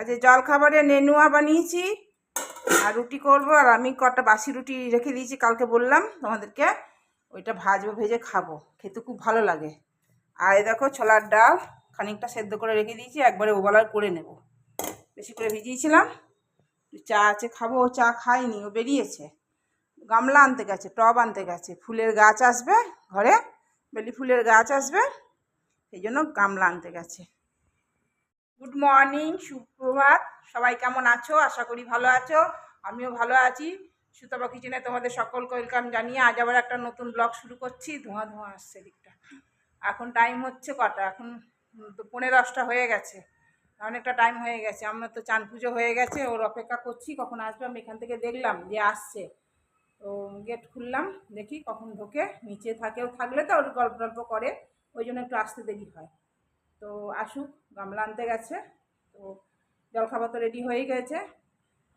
আজ জল খাবারে নেনুয়া বানিয়েছি আর রুটি করব, আর আমি কটা বাসি রুটি রেখে দিয়েছি, কালকে বললাম তোমাদেরকে ওইটা ভাজবো, ভেজে খাব, খেতে খুব ভালো লাগে। আর দেখো ছোলার ডাল, খানিকটা সেদ্ধ করে রেখে দিয়েছি, একবারে ওবেলার করে নেব। বেশি করে ভিজিয়েছিলাম, চা আছে খাব, ও চা খাইনি ও বেরিয়েছে। গামলা আনতে গেছে, টব আনতে গেছে, ফুলের গাছ আসবে ঘরে, বেলি ফুলের গাছ আসবে, সেই জন্য গামলা আনতে গেছে। গুড মর্নিং সুপ্রভাত। সবাই কেমন আছো? আশা করি ভালো আছো। আমিও ভালো আছি। সুতপা কিচেনে তোমাদের সকলকে ওয়েলকাম জানিয়ে আজ আবার একটা নতুন ব্লগ শুরু করছি। ধোঁয়া ধোঁয়া আসছে দিকটা। এখন টাইম হচ্ছে কটা? এখন তো পনেরো দশটা হয়ে গেছে। অনেকটা টাইম হয়ে গেছে। আমার তো চান পুজো হয়ে গেছে। ওর অপেক্ষা করছি। কখন আসবে? আমি এখান থেকে দেখলাম যে আসছে। তো গেট খুললাম। দেখি কখন ঢোকে। নিচে থাকেও থাকলে তো ওর গল্প টল্প করে। ওই জন্য একটু আসতে দেরি হয়। তো আসুক, গামলা আনতে গেছে। তো জলখাবার তো রেডি হয়ে গেছে।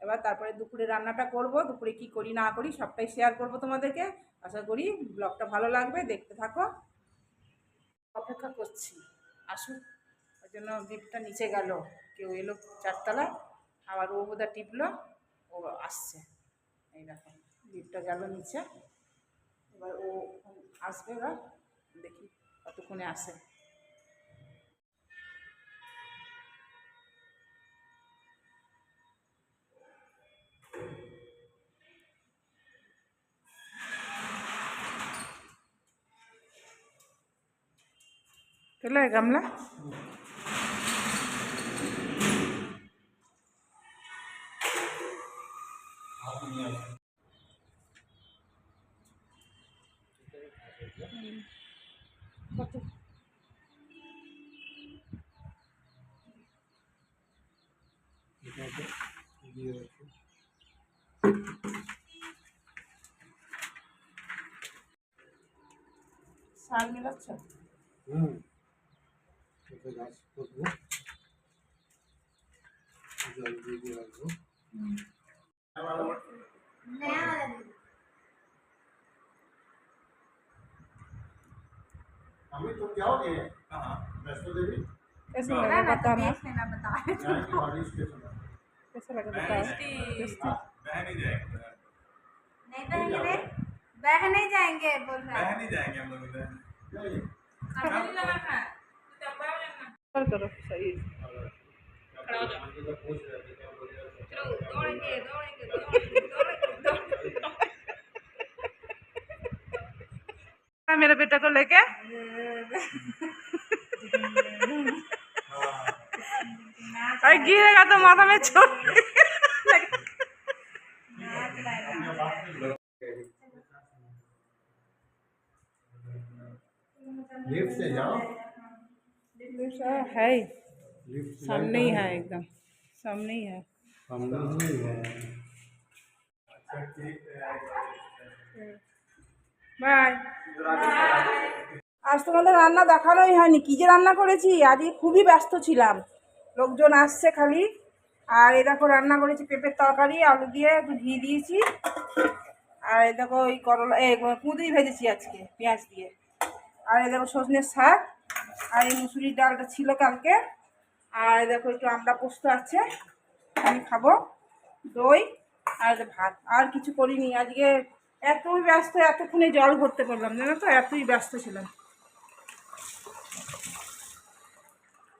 এবার তারপরে দুপুরে রান্নাটা করব, দুপুরে কি করি, না করি, সবটাই শেয়ার করব তোমাদেরকে। আশা করি ব্লগটা ভালো লাগবে, দেখতে থাকো। অপেক্ষা করছি, আসুক। ওই জন্য লিফটটা নিচে গেল, কেউ এলো চারতলা, আবার ও বোধহয় টিপলো, ও আসছে। এই দেখো লিফটটা গেল নিচে। এবার ও আসবে, এবার দেখি কতক্ষণে আসে। চলে গামলা? কত সার মিলাচ্ছ হুম। এটা গাছ করবো জল দিয়ে দিয়ে রাখবো আমি तुम जाओगे कहाँ वैष्णो देवी कैसे लगा बताना यहाँ की बारिश के समय कैसे लगा बताओ टेस्टी बह नहीं जाएंगे नहीं बहेंगे बह नहीं जाएंगे बोल रहा बह है नहीं जाएंगे हम लोग उधर नहीं ऊपर करो तो सही। हाँ, मेरे बेटा को लेके। अरे गिरेगा तो माथा में छोड़ से जाओ। है ही लिफ्ट से सामने ही है एकदम सामने ही है सामने ही है বাই আজ তোমাদের রান্না দেখানোই হয়নি কী যে রান্না করেছি আজকে খুবই ব্যস্ত ছিলাম লোকজন আসছে খালি আর এই দেখো রান্না করেছি পেঁপের তরকারি আলু দিয়ে একটু ঘি দিয়েছি আর এই দেখো ওই করলা এই কুঁদরি ভেজেছি আজকে পেঁয়াজ দিয়ে আর এই দেখো সজনের শাক আর এই মুসুরির ডালটা ছিল কালকে। আর দেখো একটু আমড়া পোস্ত আছে, আমি খাব দই আর ভাত। আর কিছু করিনি, আজকে এতই ব্যস্ত, এতক্ষণে জল ভরতে পারলাম, জানো তো? এতই ব্যস্ত ছিলাম।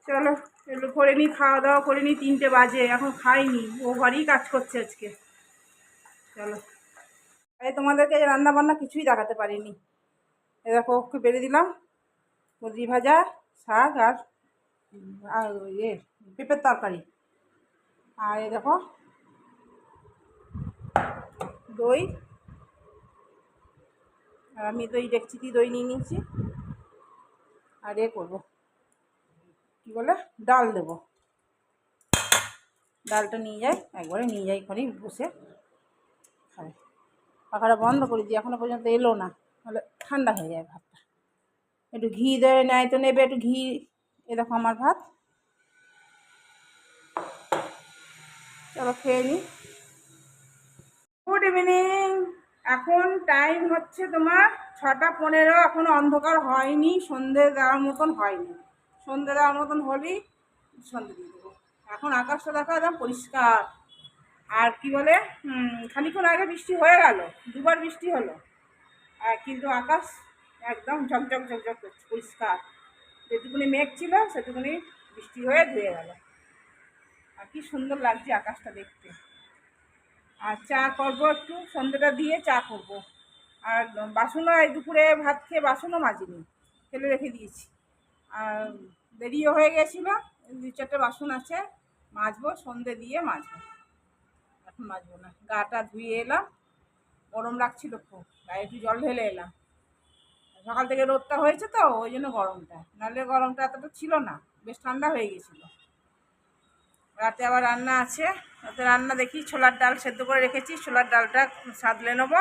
চলো, এগুলো করে নিই, খাওয়া দাওয়া করে নিই, তিনটে বাজে, এখন খাইনি, ও ঘরেই কাজ করছে আজকে। চলো। এই তোমাদেরকে রান্না বান্না কিছুই দেখাতে পারিনি। এ দেখো, ওকে বেড়ে দিলাম। কুদরি ভাজা, শাক আর আর ইয়ে পেঁপের তরকারি। আর এ দেখো, দই। আর আমি দই ডেকচিটি দই নিয়ে নিয়েছি। আর এ করব। কী বলে? ডাল দেব। ডালটা নিয়ে যাই, একবারে নিয়ে যাই এখানেই বসে। পাখাটা বন্ধ করে দিই এখনও পর্যন্ত এলো না, তাহলে ঠান্ডা হয়ে যায় ভাতটা। একটু ঘি দেবে নেয় তো নেবে একটু ঘি। এ দেখো আমার ভাত। চলো খেয়ে নিই গুড ইভিনিং এখন টাইম হচ্ছে তোমার ছটা পনেরো। এখনও অন্ধকার হয়নি। সন্ধে দেওয়ার মতন হয়নি। সন্ধে দেওয়ার মতন হলেই সন্ধে দিয়ে দেবো। এখন আকাশটা দেখা একদম পরিষ্কার। আর কি বলে? খানিক্ষণ আগে বৃষ্টি হয়ে গেল। দুবার বৃষ্টি হলো। আর কিন্তু আকাশ একদম ঝকঝক ঝকঝক করছে, পরিষ্কার। যেটুকুনি মেঘ ছিল, সেটুকুনি বৃষ্টি হয়ে ধুয়ে গেল। আর কি সুন্দর লাগছে আকাশটা দেখতে। আর চা করব একটু সন্ধ্যেটা দিয়ে চা করব। আর বাসনও এই দুপুরে ভাত খেয়ে বাসনও মাজিনি, ফেলে রেখে দিয়েছি। আর দেরিও হয়ে গেছিল দু চারটে বাসন আছে, মাজবো, সন্ধে দিয়ে মাজবো। এখন মাজবো না গাটা ধুয়ে এলাম, গরম লাগছিল খুব, গায়ে একটু জল ঢেলে এলাম। সকাল থেকে রোদটা হয়েছে তো, ওই জন্য গরমটা। নাহলে গরমটা এতটা ছিল না, বেশ ঠান্ডা হয়ে গেছিল। রাতে আবার রান্না আছে, রাতে রান্না দেখি ছোলার ডাল সেদ্ধ করে রেখেছি, ছোলার ডালটা সাদলে নেব,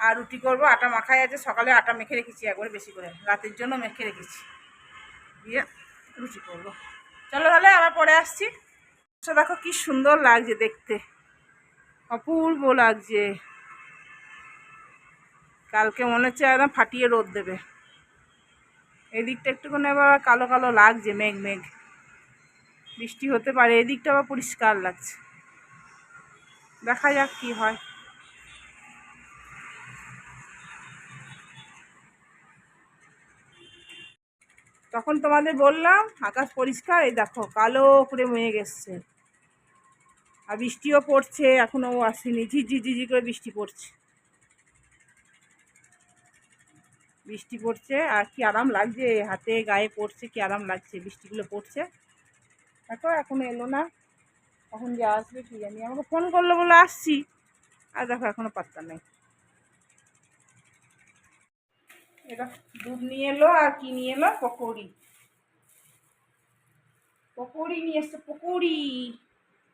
আর রুটি করব, আটা মাখাই আছে, সকালে আটা মেখে রেখেছি একবারে বেশি করে, রাতের জন্য মেখে রেখেছি। দিয়ে রুটি করব। চলো তাহলে আবার পরে আসছি। আচ্ছা দেখো কি সুন্দর লাগছে দেখতে। অপূর্ব লাগছে। কালকে মনে হচ্ছে একদম ফাটিয়ে রোদ দেবে। এই দিকটা একটুখানি আবার কালো কালো লাগছে, মেঘ মেঘ। বৃষ্টি হতে পারে, এদিকটা আবার পরিষ্কার লাগছে। দেখা যাক কি হয়। তখন তোমাদের বললাম, আকাশ পরিষ্কার, এই দেখো কালো করে মেঘ এসছে। আর বৃষ্টিও পড়ছে এখনও আসেনি ঝিঝি ঝিঝি করে বৃষ্টি পড়ছে। বৃষ্টি পড়ছে আর কি আরাম লাগছে, হাতে গায়ে পড়ছে, কি আরাম লাগছে, বৃষ্টিগুলো পড়ছে। দেখো, এখনও এলো না, কখন যে আসবে কি জানি। আমাকে ফোন করল বলে আসছি, আর দেখো, এখনও পাত্তা নেই। এটা দুধ নিয়ে এলো, আর কি নিয়ে এলো? পকৌড়ি। পকৌড়ি নিয়ে এসছে, পকৌড়ি।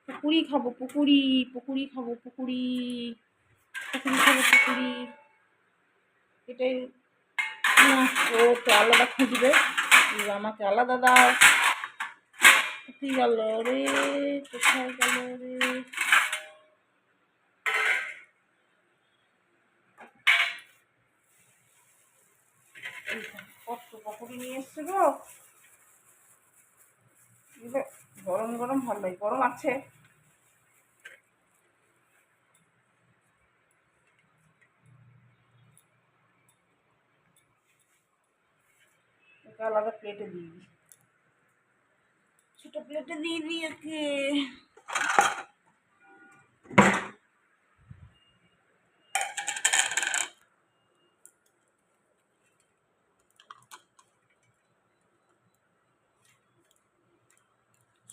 পকুড়ি খাব, পকুড়ি পকুড়ি খাব, পকুড়ি। পকুড়ি খাব, পকুড়ি। এটাই ও তো আলাদা খুঁজবে। আমাকে আলাদা দাও। কোথায় গেল রে? কোথায় গেল রে? কত পকোড়ি নিয়ে এসছে গো। গরম গরম ভালো লাগে গরম আছে। এটা আলাদা প্লেটে দিয়ে দিই। ছোট প্লেটে দিয়ে দিই ওকে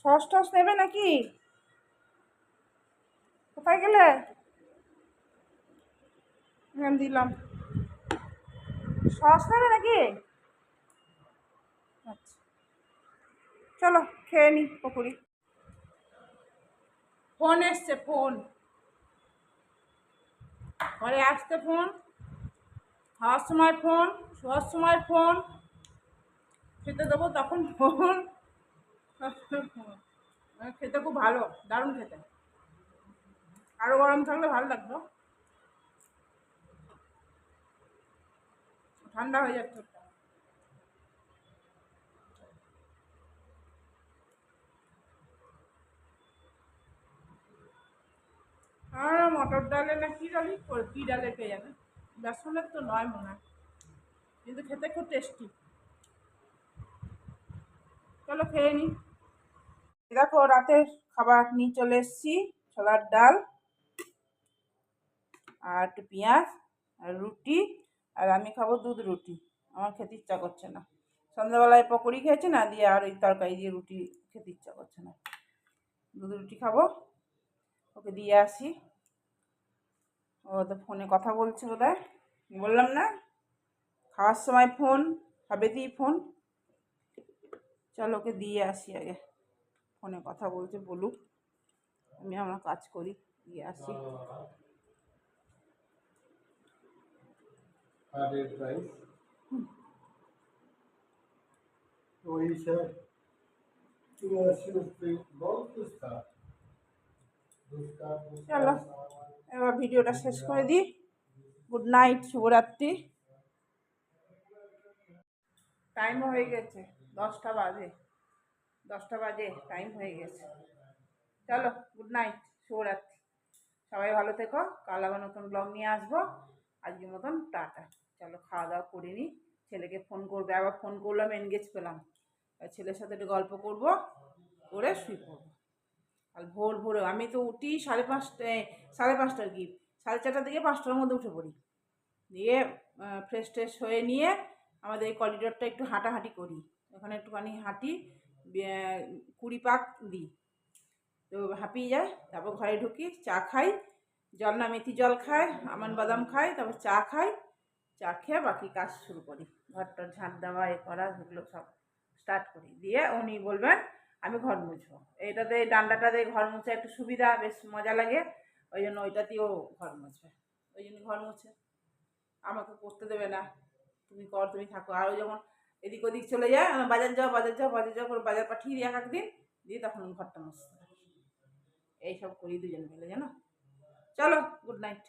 সস টস নেবে নাকি? কোথায় গেলে? হ্যাঁ দিলাম। সস নেবে নাকি? চলো, খেয়ে নি পকুড়ি। ফোন এসছে, ফোন। ঘরে আসতে ফোন, খাওয়ার সময় ফোন, শোয়ার সময় ফোন, খেতে দেবো তখন ফোন। খেতে খুব ভালো, দারুণ খেতে। আরও গরম থাকলে ভালো লাগতো। ঠান্ডা হয়ে যাচ্ছে ওটা। আর মটর ডালে না কি ডালি? কি ডালে পেয়ে যাবে বেসনের তো নয় মনে হয়। কিন্তু খেতে খুব টেস্টি চলো খেয়ে নিই দেখো, রাতের খাবার নিয়ে চলে এসেছি, ছোলার ডাল আর একটু পেঁয়াজ আর রুটি আর আমি খাব দুধ রুটি। আমার খেতে ইচ্ছা করছে না। সন্ধ্যাবেলায় পকোড়ি খেয়েছি না, দিয়ে আর ওই তরকারি দিয়ে রুটি খেতে ইচ্ছা করছে না। দুধ রুটি খাব, ওকে দিয়ে আসি। ও তো ফোনে কথা বলছে বোধ বললাম না। খাওয়ার সময় ফোন খাবে দিই ফোন। চলো ওকে দিয়ে আসি আগে। ফোনে কথা বলছে বলুক। আমি আমার কাজ করি দিয়ে আসি। চলো। এবার ভিডিওটা শেষ করে দিই। গুড নাইট, শুভরাত্রি। টাইমও হয়ে গেছে, দশটা বাজে। দশটা বাজে টাইম হয়ে গেছে। চলো, গুড নাইট, শুভরাত্রি। সবাই ভালো থেকো, কাল আবার নতুন ব্লগ নিয়ে আসব। আজকের মতন টাটা। চলো, খাওয়া দাওয়া করে নিই ছেলেকে ফোন করবে, আবার ফোন করলাম এনগেজ পেলাম। ছেলের সাথে একটু গল্প করব, করে শুয়ে পড়ব। আর ভোর ভোরে আমি তো উঠি সাড়ে পাঁচটায় সাড়ে পাঁচটার কি। সাড়ে চারটার দিকে পাঁচটার মধ্যে উঠে পড়ি। দিয়ে ফ্রেশ ট্রেশ হয়ে নিয়ে আমাদের এই করিডোরটা একটু হাঁটাহাঁটি করি। ওখানে একটুখানি হাঁটি কুড়ি পাক দিই। তো হাঁপিয়ে যায় তারপর ঘরে ঢুকি, চা খাই, জল না মেথি জল খাই, আমান বাদাম খাই, তারপর চা খাই, চা খেয়ে বাকি কাজ শুরু করি। ঘরটা ঝাঁট দেওয়া, এ করা, এগুলো সব স্টার্ট করি। দিয়ে উনি বলবেন আমি ঘর মুছবো এইটাতে ডান্ডাটা দিয়ে ঘর মুছে একটু সুবিধা, বেশ মজা লাগে। ওই জন্য ওইটাতেও ঘর মুছবে ওই জন্য ঘর মুছে। আমাকে করতে দেবে না। তুমি কর, তুমি থাকো। আরও যখন এদিক ওদিক চলে যায় বাজার যাও বাজার যাও বাজার যাও করে বাজার পাঠিয়ে দিই এক একদিন দিয়ে তখন ঘরটা মুছতে এইসব করি দুজন মিলে, জানো? চলো গুড নাইট